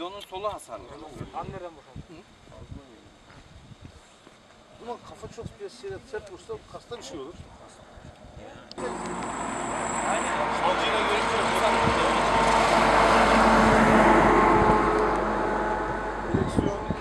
Bidonun solu hasarlı. Anneden bakalım. Ama kafa çok biraz sert vursa kasta bir şey olur. Aynen. Avcıyla görüşüyoruz. Direksiyon